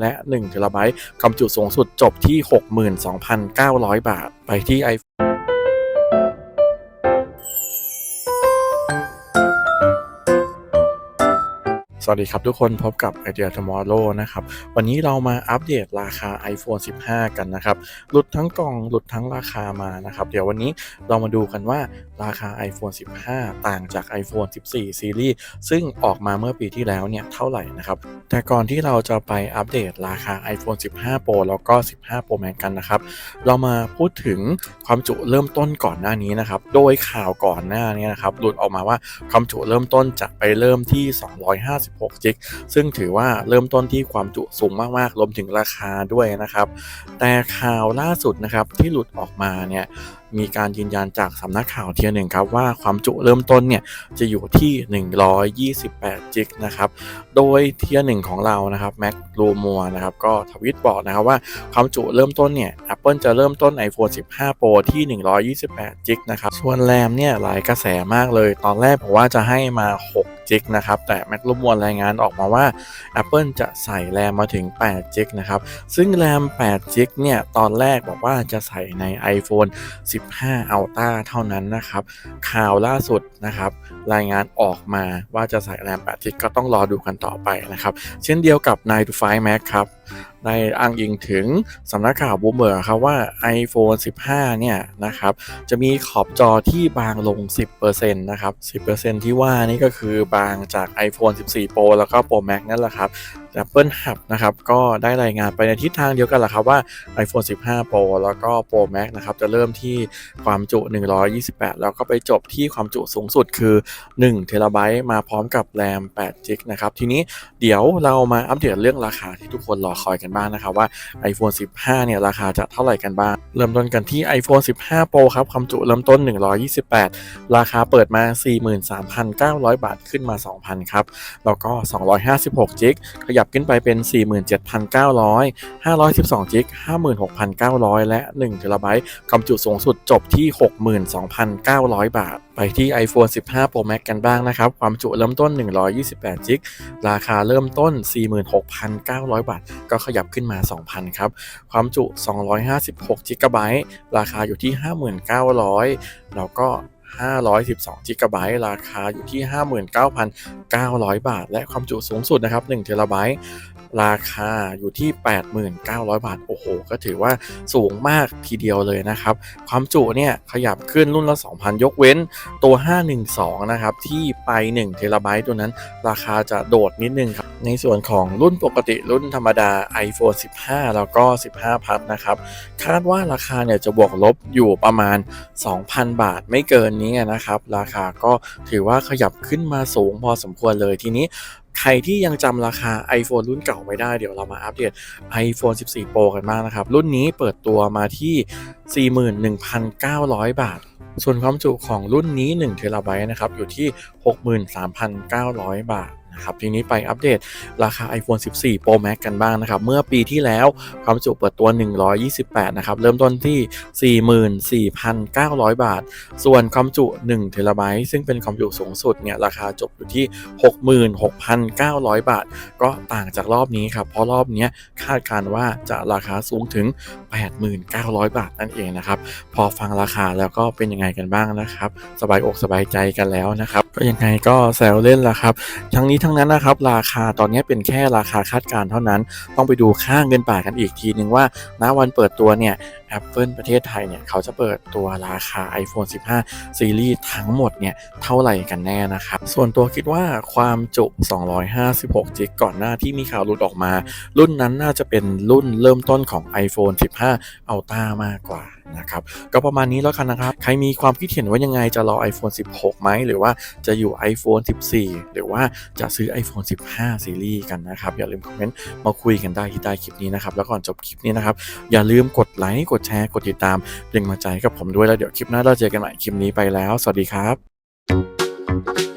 และ1 t b ความจุสูงสุดจบที่ 62,900 บาท ไปที่ iPhone วัสดีครับทุกคนพบกับ Idea Tomorrow นะครับ วันนี้เรามาอัปเดตราคา iPhone 15 กันนะครับ หลุดทั้งกล่องหลุดทั้งราคามานะครับ เดี๋ยววันนี้เรามาดูกันว่าราคา iPhone 15 ต่างจาก iPhone 14ซีรีส์ซึ่งออกมาเมื่อปีที่แล้วเนี่ยเท่าไหร่นะครับ แต่ก่อนที่เราจะไปอัปเดตราคา iPhone 15 Pro แล้วก็ 15 Pro Max กันนะครับ เรามาพูดถึงความจุเริ่มต้นก่อนหน้านี้นะครับ โดยข่าวก่อนหน้านี้นะครับหลุดออกมาว่าความจุเริ่มต้นจะไปเริ่มที่ 256จิก ซึ่งถือว่าเริ่มต้นที่ความจุสูงมากๆ รวมถึงราคาด้วยนะครับ แต่ข่าวล่าสุดนะครับที่หลุดออกมาเนี่ยมีการยืนยันจากสำนักข่าวเทียร์หนึ่งครับว่าความจุเริ่มต้นเนี่ยจะอยู่ที่ 128 จิกนะครับ โดยเทียร์หนึ่งของเรานะครับแม็กลูมัวนะครับก็ทวิตบอกนะครับว่าความจุเริ่มต้นเนี่ย Apple จะเริ่มต้น iPhone 15 Pro ที่ 128 จิกนะครับ ส่วนแรมเนี่ยหลายกระแสมากเลย ตอนแรกผมว่าจะให้มา 6 จิกนะครับ แต่แม็กลูมัวรายงานออกมาว่า Apple จะใส่แรมมาถึง8จิกนะครับ ซึ่งแรม8จิกเนี่ย ตอนแรกบอกว่าจะใส่ใน iPhone 15 Ultra เท่านั้นนะครับ ข่าวล่าสุดนะครับ รายงานออกมาว่าจะใส่แรม8จิกก็ต้องรอดูกันต่อไปนะครับ เช่นเดียวกับ9 to 5 Max ครับ ได้อ้างอิงถึงสำนักข่าวบูมเบอร์ครับว่า iPhone 15 เนี่ยนะครับจะมีขอบจอที่บางลง 10%นะครับ 10%ที่ว่านี่ก็คือบางจาก iPhone 14 Pro แล้วก็ Pro Max นั่นแหละครับ Apple Hub นะครับก็ได้รายงานไปในทิศทางเดียวกันแหละครับว่า iPhone 15 Pro แล้วก็ Pro Max นะครับจะเริ่มที่ความจุ 128 แล้วก็ไปจบที่ความจุสูงสุดคือ1 t b มาพร้อมกับแรม8 g b นะครับทีนี้เดี๋ยวเรามาอัปเดตเรื่องราคาที่ทุกคนรอคอยกันบ้างนะครับว่า iPhone 15 เนี่ยราคาจะเท่าไหร่กันบ้าง เริ่มต้นกันที่ iPhone 15 Pro ครับความจุเริ่มต้น 128 ราคาเปิดมา 43,900 บาทขึ้นมา 2,000 ครับ แล้วก็ 256 g b ขยัับขึ้นไปเป็น 47,900 512 g b 56,900 และ1 t b ความจุสูงสุดจบที่ 62,900 บาท ไปที่ iPhone 15 Pro Max กันบ้างนะครับ ความจุเริ่มต้น 128 g b ราคาเริ่มต้น 46,900 บาท ก็ขยับขึ้นมา 2,000 ครับ ความจุ 256 g b ราคาอยู่ที่ 59,000แล้วก็ 512 g b ราคาอยู่ที่ 59,900 บาท และความจุสูงสุดนะครับ1 t b ราคาอยู่ที่ 8,900 บาท โอ้โห ก็ถือว่าสูงมากทีเดียวเลยนะครับ ความจุเนี่ยขยับขึ้นรุ่นละ 2,000 ยกเว้นตัว 512 นะครับ ที่ไป1เทราไบต์ตัวนั้นราคาจะโดดนิดนึงครับ ในส่วนของรุ่นปกติรุ่นธรรมดา iPhone 15 แล้วก็ 15 พัทนะครับ คาดว่าราคาเนี่ยจะบวกลบอยู่ประมาณ 2,000 บาทไม่เกินนี้นะครับ ราคาก็ถือว่าขยับขึ้นมาสูงพอสมควรเลยทีนี้ใครที่ยังจำราคา iPhone รุ่นเก่าไม่ได้เดี๋ยวเรามาอัปเดต iPhone 14 Pro กันบ้างนะครับ รุ่นนี้เปิดตัวมาที่ 41,900 บาท ส่วนความจุของรุ่นนี้1เทราไบต์นะครับอยู่ที่ 63,900 บาท นะครับทีนี้ไปอัปเดตราคา iPhone 14 Pro Max กันบ้างนะครับ เมื่อปีที่แล้วความจุเปิดตัว 128 นะครับ เริ่มต้นที่ 44,900 บาท ส่วนความจุ1เทราไบต์ซึ่งเป็นความจุสูงสุดเนี่ย ราคาจบอยู่ที่ 66,900 บาท ก็ต่างจากรอบนี้ครับ เพราะรอบนี้คาดการณ์ว่าจะราคาสูงถึง 89,000 บาทนั่นเองนะครับ พอฟังราคาแล้วก็เป็นยังไงกันบ้างนะครับ สบายอกสบายใจกันแล้วนะครับ ก็ยังไงก็แซวเล่นละครับ ทั้งนี้ทั้งนั้นนะครับราคาตอนนี้เป็นแค่ราคาคาดการณ์เท่านั้น ต้องไปดูค่าเงินบาทกันอีกทีนึงว่าณวันเปิดตัวเนี่ย Apple ประเทศไทยเนี่ยเขาจะเปิดตัวราคา iPhone 15 ซีรีส์ทั้งหมดเนี่ยเท่าไหร่กันแน่นะครับ ส่วนตัวคิดว่าความจุ 256 จิกก่อนหน้าที่มีข่าวหลุดออกมา รุ่นนั้นน่าจะเป็นรุ่นเริ่มต้นของ iPhone 15 Ultra มากกว่า นะครับก็ประมาณนี้แล้วกันนะครับ ใครมีความคิดเห็นว่ายังไงจะรอ iPhone 16 ไหม หรือว่าจะอยู่ iPhone 14 หรือว่าจะซื้อ iPhone 15 ซีรีส์กันนะครับ อย่าลืมคอมเมนต์มาคุยกันได้ที่ใต้คลิปนี้นะครับ แล้วก่อนจบคลิปนี้นะครับ อย่าลืมกดไลค์กดแชร์กดติดตามเป็นกำลังใจให้กับผมด้วยแล้วเดี๋ยวคลิปหน้าเราเจอกันใหม่คลิปนี้ไปแล้ว สวัสดีครับ